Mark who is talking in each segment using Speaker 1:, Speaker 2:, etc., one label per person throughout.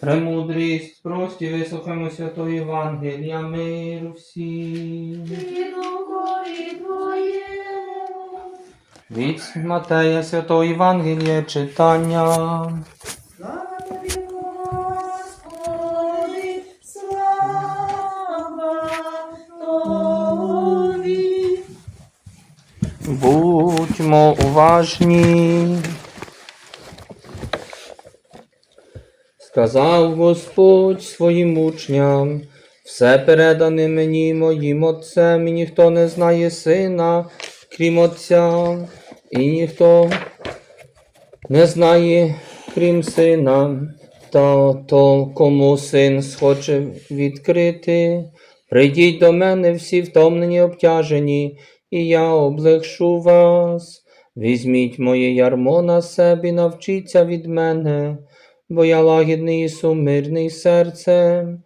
Speaker 1: Премудрість, прості, вислухаймо святого Євангелія, миру всім. Від Матея Святого Євангелія читання.
Speaker 2: Слава Тобі, Господи, слава Тобі.
Speaker 1: Будьмо уважні. Сказав Господь своїм учням, все передане мені моїм Отцем, і ніхто не знає сина, крім Отця, і ніхто не знає, крім сина, та то, кому син схоче відкрити. Прийдіть до мене всі втомлені обтяжені, і я облегшу вас. Візьміть моє ярмо на себе, навчіться від мене, бо я лагідний і сумирний серцем,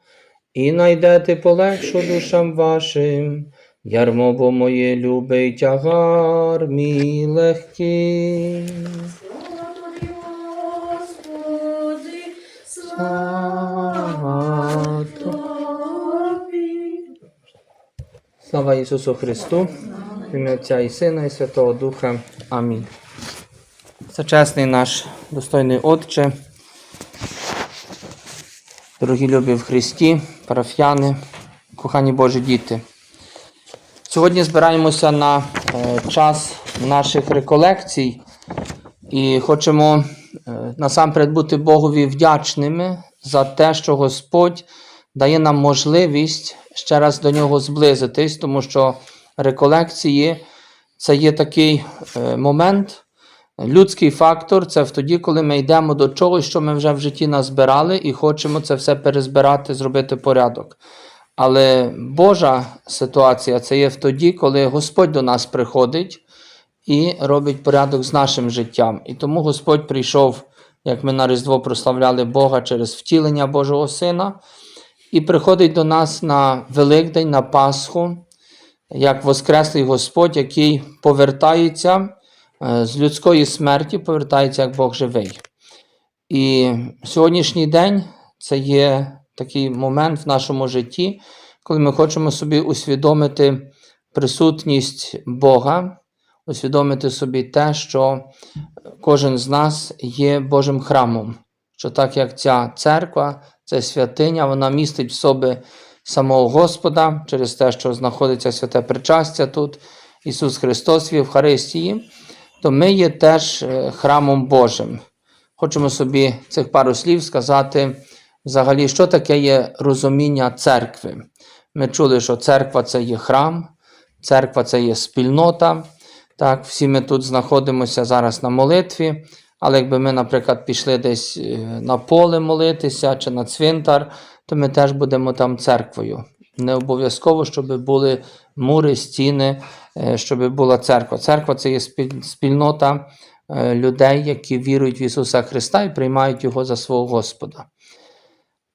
Speaker 1: і найдете полегшу душам вашим. Ярмо бо моє любе й тягар мій легкий.
Speaker 2: Слава
Speaker 1: Ісусу Христу, в ім'я Отця і Сина, і Святого Духа. Амінь. Сочасний наш достойний Отче, дорогі любі в Христі, парафіяни, кохані Божі діти. Сьогодні збираємося на е, час наших реколекцій і хочемо е, насамперед бути Богові вдячними за те, що Господь дає нам можливість ще раз до нього зблизитись, тому що реколекції це є такий е, момент, людський фактор. Це тоді, коли ми йдемо до чогось, що ми вже в житті назбирали, і хочемо це все перезбирати, зробити порядок. Але Божа ситуація це є в тоді, коли Господь до нас приходить і робить порядок з нашим життям. І тому Господь прийшов, як ми на Різдво прославляли Бога через втілення Божого Сина, і приходить до нас на Великдень, на Пасху, як Воскреслий Господь, який повертається з людської смерті, повертається як Бог живий. І сьогоднішній день це є такий момент в нашому житті, коли ми хочемо собі усвідомити присутність Бога, усвідомити собі те, що кожен з нас є Божим храмом. Що так як ця церква, це святиня, вона містить в собі самого Господа через те, що знаходиться святе причастя тут, Ісус Христос в Євхаристії, то ми є теж е, храмом Божим. Хочемо собі цих пару слів сказати, взагалі, що таке є розуміння церкви. Ми чули, що церква це є храм, церква це є спільнота. Так, всі ми тут знаходимося зараз на молитві, але якби ми, наприклад, пішли десь е, на поле молитися чи на цвинтар, то ми теж будемо там церквою. Не обов'язково, щоб були мури, стіни, е, щоб була церква. Церква це є спільнота е, людей, які вірують в Ісуса Христа і приймають Його за свого Господа.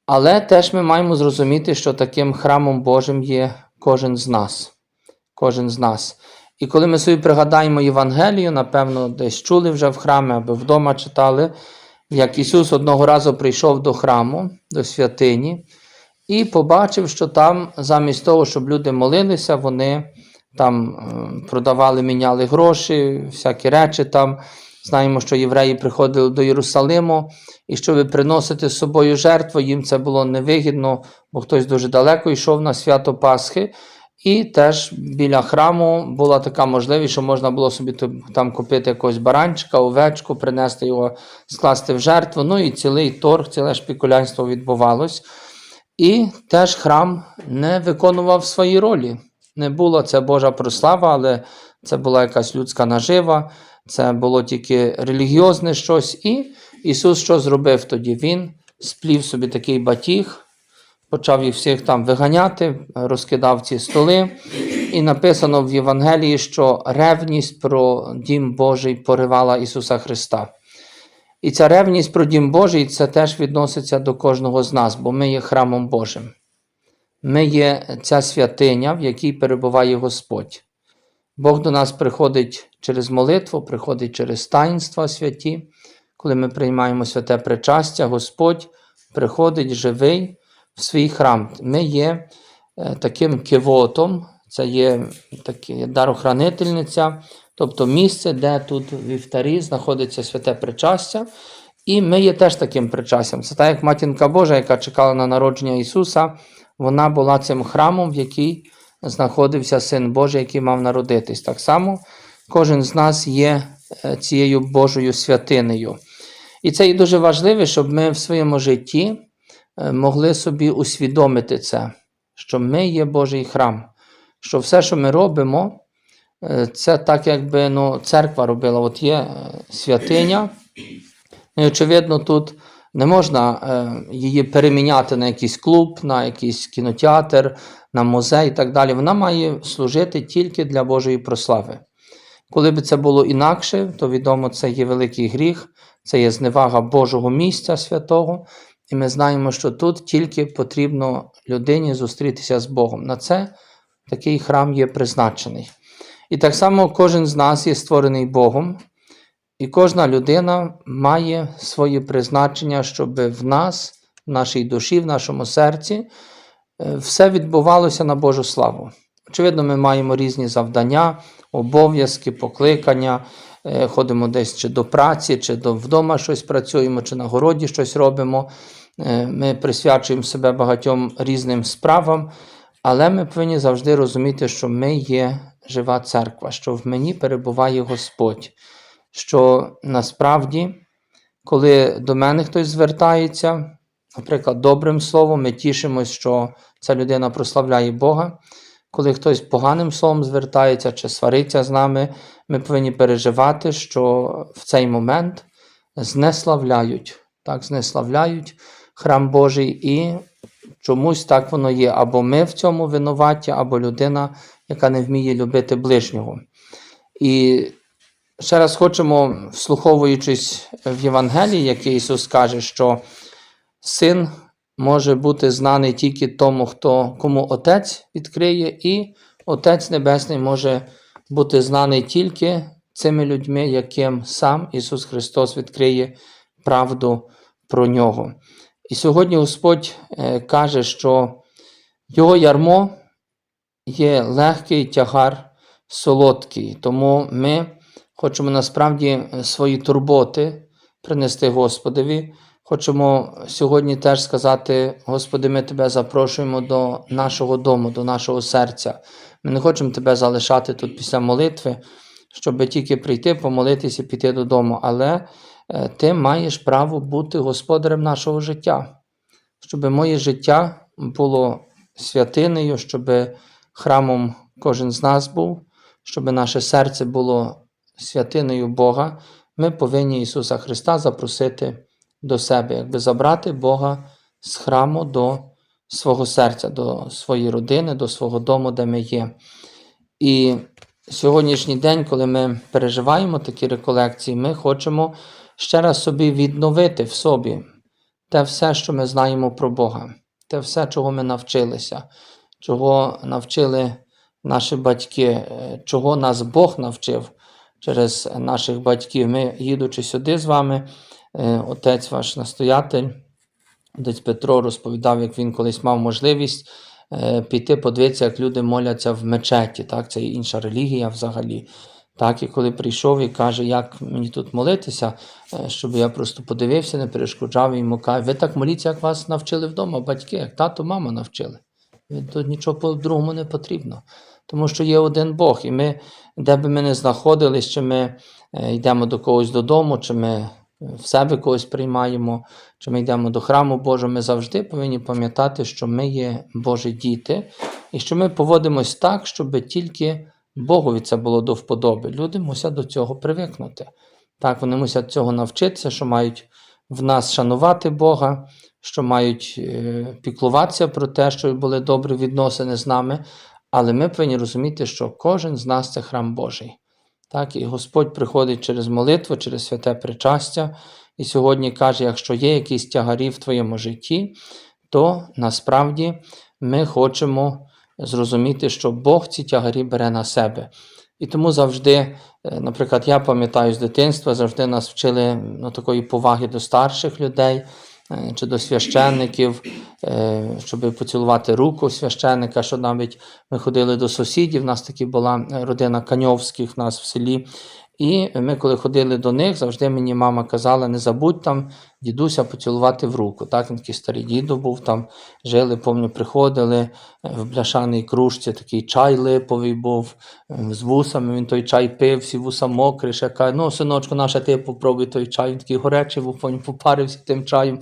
Speaker 1: Але теж ми маємо зрозуміти, що таким храмом Божим є кожен з нас. Кожен з нас. І коли ми собі пригадаємо Євангелію, напевно, десь чули вже в храмі або вдома читали, як Ісус одного разу прийшов до храму, до святині, і побачив, що там, замість того, щоб люди молилися, вони там е, продавали, міняли гроші, всякі речі там. Знаємо, що євреї приходили до Єрусалиму, і щоб приносити з собою жертву, їм це було невигідно, бо хтось дуже далеко йшов на свято Пасхи. І теж біля храму була така можливість, що можна було собі там купити якогось баранчика, овечку, принести його, скласти в жертву. Ну і цілий торг, ціле шпікулянство відбувалось. І теж храм не виконував свої ролі. Не було це Божа прослава, але це була якась людська нажива, це було тільки релігіозне щось. І Ісус що зробив тоді? Він сплів собі такий батіг, почав їх всіх там виганяти, розкидав ці столи. І написано в Євангелії, що ревність про дім Божий поривала Ісуса Христа. І ця ревність про дім Божий це теж відноситься до кожного з нас, бо ми є храмом Божим. Ми є ця святиня, в якій перебуває Господь. Бог до нас приходить через молитву, приходить через таїнства святі. Коли ми приймаємо святе причастя, Господь приходить живий в свій храм. Ми є е, таким кивотом, це є таке дарохранительниця, тобто місце, де тут вівтарі знаходиться святе причастя. І ми є теж таким причастям. Це так, як матінка Божа, яка чекала на народження Ісуса, вона була цим храмом, в якій знаходився Син Божий, який мав народитись. Так само кожен з нас є е, цією Божою святинею. І це і дуже важливо, щоб ми в своєму житті е, могли собі усвідомити це, що ми є Божий храм, що все, що ми робимо, це так, якби ну, церква робила. От є е, святиня, і, очевидно, тут не можна е, її переміняти на якийсь клуб, на якийсь кінотеатр, на музей і так далі. Вона має служити тільки для Божої прослави. Коли б це було інакше, то відомо, це є великий гріх, це є зневага Божого місця святого. І ми знаємо, що тут тільки потрібно людині зустрітися з Богом. На це такий храм є призначений. І так само кожен з нас є створений Богом, і кожна людина має своє призначення, щоб в нас, в нашій душі, в нашому серці, е, все відбувалося на Божу славу. Очевидно, ми маємо різні завдання, обов'язки, покликання, е, ходимо десь чи до праці, чи до вдома щось працюємо, чи на городі щось робимо. Е, Ми присвячуємо себе багатьом різним справам, але ми повинні завжди розуміти, що ми є жива церква, що в мені перебуває Господь. Що насправді, коли до мене хтось звертається, наприклад, добрим словом, ми тішимось, що ця людина прославляє Бога. Коли хтось поганим словом звертається чи свариться з нами, ми повинні переживати, що в цей момент знеславляють, так, знеславляють храм Божий, і чомусь так воно є. Або ми в цьому винуваті, або людина, яка не вміє любити ближнього. І ще раз хочемо, вслуховуючись в Євангелії, яке Ісус каже, що син може бути знаний тільки тому, хто, кому Отець відкриє, і Отець Небесний може бути знаний тільки цими людьми, яким сам Ісус Христос відкриє правду про нього. І сьогодні Господь е, каже, що Його ярмо є легкий тягар солодкий. Тому ми хочемо насправді е, свої турботи принести Господові. Хочемо сьогодні теж сказати: Господи, ми Тебе запрошуємо до нашого дому, до нашого серця. Ми не хочемо Тебе залишати тут після молитви, щоб тільки прийти, помолитися і піти додому. Але е, Ти маєш право бути господарем нашого життя, щоб моє життя було святинею, щоб храмом кожен з нас був, щоб наше серце було святиною Бога. Ми повинні Ісуса Христа запросити до себе, якби забрати Бога з храму до свого серця, до своєї родини, до свого дому, де ми є. І сьогоднішній день, коли ми переживаємо такі реколекції, ми хочемо ще раз собі відновити в собі те все, що ми знаємо про Бога, те все, чого ми навчилися, чого навчили наші батьки, е, чого нас Бог навчив через наших батьків. Ми, їдучи сюди з вами, е, отець ваш настоятель, отець Петро розповідав, як він колись мав можливість е, піти подивитися, як люди моляться в мечеті. Так? Це інша релігія взагалі. Так, і коли прийшов і каже, як мені тут молитися, щоб я просто подивився, не перешкоджав йому каже, ви так моліться, як вас навчили вдома, батьки, як тато, мама навчили. Тут нічого по-другому не потрібно. Тому що є один Бог, і ми, де би ми не знаходились, чи ми е, йдемо до когось додому, чи ми е, в себе когось приймаємо, чи ми йдемо до храму Божого, ми завжди повинні пам'ятати, що ми є Божі діти, і що ми поводимось так, щоб тільки Богові це було до вподоби. Люди мусять до цього привикнути. Так, вони мусять цього навчитися, що мають в нас шанувати Бога, що мають е, піклуватися про те, щоб були добрі відносини з нами. Але ми повинні розуміти, що кожен з нас це храм Божий. Так, і Господь приходить через молитву, через святе причастя, і сьогодні каже: якщо є якісь тягарі в твоєму житті, то насправді ми хочемо зрозуміти, що Бог ці тягарі бере на себе. І тому завжди, е, наприклад, я пам'ятаю з дитинства, завжди нас вчили ну, такої поваги до старших людей. е, чи до священників, е, щоб поцілувати руку священника, що навіть ми ходили до сусідів, у нас таки була родина Каньовських в нас в селі. І ми, коли ходили до них, завжди мені мама казала: не забудь там дідуся поцілувати в руку. Так, він такий старий дідо був там, жили, помню, приходили е, в бляшаній кружці, такий чай липовий був е, з вусами. Він той чай пив, всі вуса мокрі, ще каже, ну, синочку, наша ти попробуй той чай. Він такий горячий був, потім попарився тим чаєм.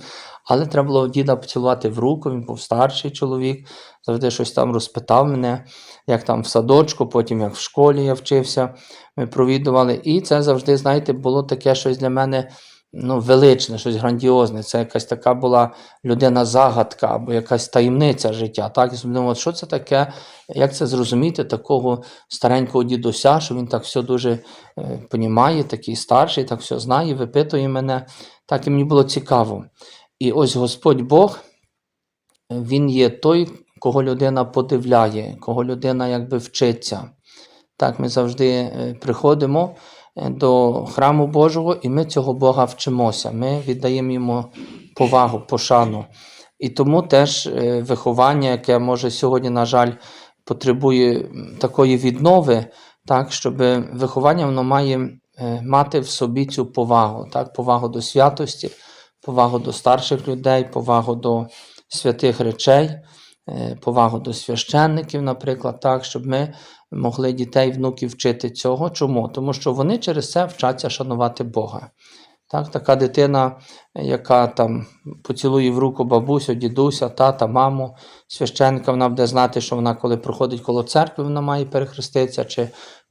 Speaker 1: Але треба було діда поцілувати в руку, він був старший чоловік, завжди щось там розпитав мене, як там в садочку, потім як в школі я вчився, ми провідували. І це завжди, знаєте, було таке щось для мене ну, величне, щось грандіозне. Це якась така була людина-загадка або якась таємниця життя. Так, я думав, що це таке, як це зрозуміти такого старенького дідуся, що він так все дуже е, понімає, такий старший, так все знає, випитує мене. Так і мені було цікаво. І ось Господь Бог, Він є той, кого людина подивляє, кого людина якби вчиться. Так, ми завжди е, приходимо е, до храму Божого, і ми цього Бога вчимося. Ми віддаємо йому повагу, пошану. І тому теж е, виховання, яке може сьогодні, на жаль, потребує такої віднови, так, щоб виховання воно має мати в собі цю повагу, так, повагу до святості, повагу до старших людей, повагу до святих речей, е, повагу до священників, наприклад, так, щоб ми могли дітей, внуків вчити цього. Чому? Тому що вони через це вчаться шанувати Бога. Так, така дитина, яка там поцілує в руку бабусю, дідуся, тата, маму, священника, вона буде знати, що вона, коли проходить коло церкви, вона має перехреститися, чи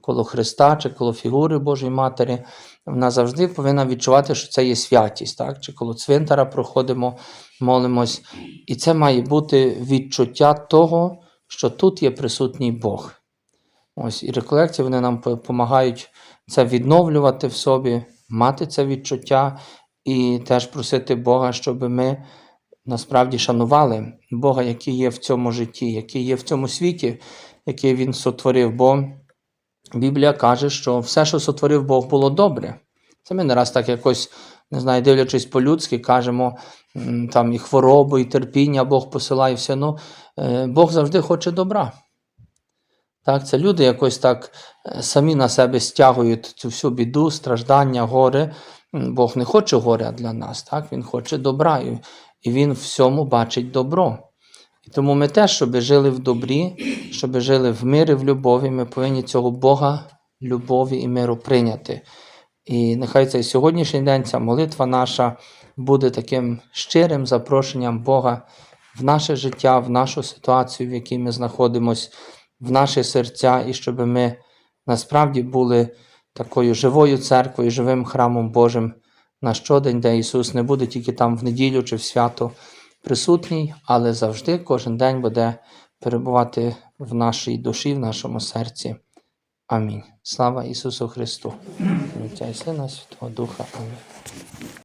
Speaker 1: коло Христа, чи коло фігури Божої Матері. Вона завжди повинна відчувати, що це є святість, так? чи коло цвинтара проходимо, молимось. І це має бути відчуття того, що тут є присутній Бог. Ось і реколекції вони нам допомагають це відновлювати в собі, мати це відчуття і теж просити Бога, щоб ми насправді шанували Бога, який є в цьому житті, який є в цьому світі, який Він сотворив. Бо Біблія каже, що все, що сотворив Бог, було добре. Це ми не раз так якось, не знаю, дивлячись по-людськи, кажемо там і хворобу, і терпіння Бог посилає все. Ну, Бог завжди хоче добра. Так, це люди якось так е, самі на себе стягують цю всю біду, страждання, горе. Бог не хоче горя для нас, так? Він хоче добра, і Він всьому бачить добро. І тому ми теж, щоб жили в добрі, щоб жили в мирі, в любові, ми повинні цього Бога любові і миру прийняти. І нехай цей сьогоднішній день, ця молитва наша буде таким щирим запрошенням Бога в наше життя, в нашу ситуацію, в якій ми знаходимося, в наші серця, і щоб ми насправді були такою живою церквою, живим храмом Божим на щодень, де Ісус не буде тільки там в неділю чи в свято присутній, але завжди кожен день буде перебувати в нашій душі, в нашому серці. Амінь. Слава Ісусу Христу. Отця і Сина, Святого Духа. Амінь.